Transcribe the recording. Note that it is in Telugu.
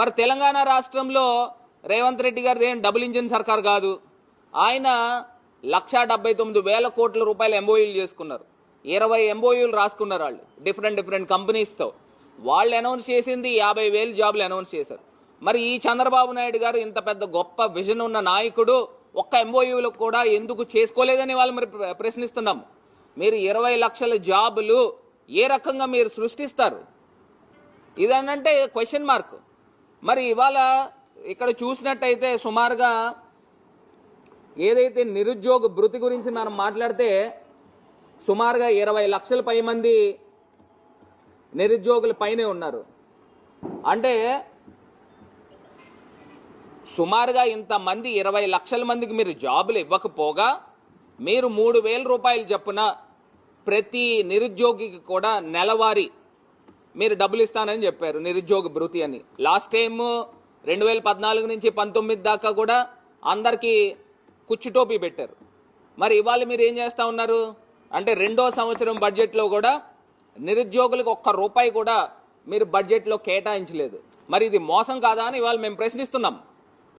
మరి తెలంగాణ రాష్ట్రంలో రేవంత్ రెడ్డి గారిది ఏం డబుల్ ఇంజిన్ సర్కార్ కాదు. ఆయన లక్షా డెబ్బై తొమ్మిది వేల కోట్ల రూపాయలు ఎంబోయూలు చేసుకున్నారు. ఇరవై ఎంబోయూలు రాసుకున్నారు వాళ్ళు. డిఫరెంట్ డిఫరెంట్ కంపెనీస్తో వాళ్ళు అనౌన్స్ చేసింది యాభై వేలు జాబులు అనౌన్స్ చేశారు. మరి ఈ చంద్రబాబు నాయుడు గారు ఇంత పెద్ద గొప్ప విజన్ ఉన్న నాయకుడు ఒక్క ఎంబోయూలకు కూడా ఎందుకు చేసుకోలేదని వాళ్ళు మరి ప్ర- ప్రశ్నిస్తున్నాం. మీరు ఇరవై లక్షల జాబులు ఏ రకంగా మీరు సృష్టిస్తారు? ఇదనంటే క్వశ్చన్ మార్క్ మరి ఇవాళ ఇక్కడ చూసినట్టయితే సుమారుగా ఏదైతే నిరుద్యోగ భృతి గురించి మనం మాట్లాడితే సుమారుగా ఇరవై లక్షల పై మంది నిరుద్యోగుల పైనే ఉన్నారు. అంటే సుమారుగా ఇంతమంది ఇరవై లక్షల మందికి మీరు జాబులు ఇవ్వకపోగా మీరు మూడు వేల రూపాయలు చొప్పున ప్రతి నిరుద్యోగికి కూడా నెలవారీ మీరు డబ్బులు ఇస్తానని చెప్పారు నిరుద్యోగ భృతి అని. లాస్ట్ టైం రెండు వేల పద్నాలుగు నుంచి పంతొమ్మిది దాకా కూడా అందరికీ కుచ్చుటోపీ పెట్టారు. మరి ఇవాళ మీరు ఏం చేస్తా ఉన్నారు? అంటే రెండో సంవత్సరం బడ్జెట్లో కూడా నిరుద్యోగులకు ఒక్క రూపాయి కూడా మీరు బడ్జెట్లో కేటాయించలేదు. మరి ఇది మోసం కాదా అని ఇవాళ మేము ప్రశ్నిస్తున్నాం.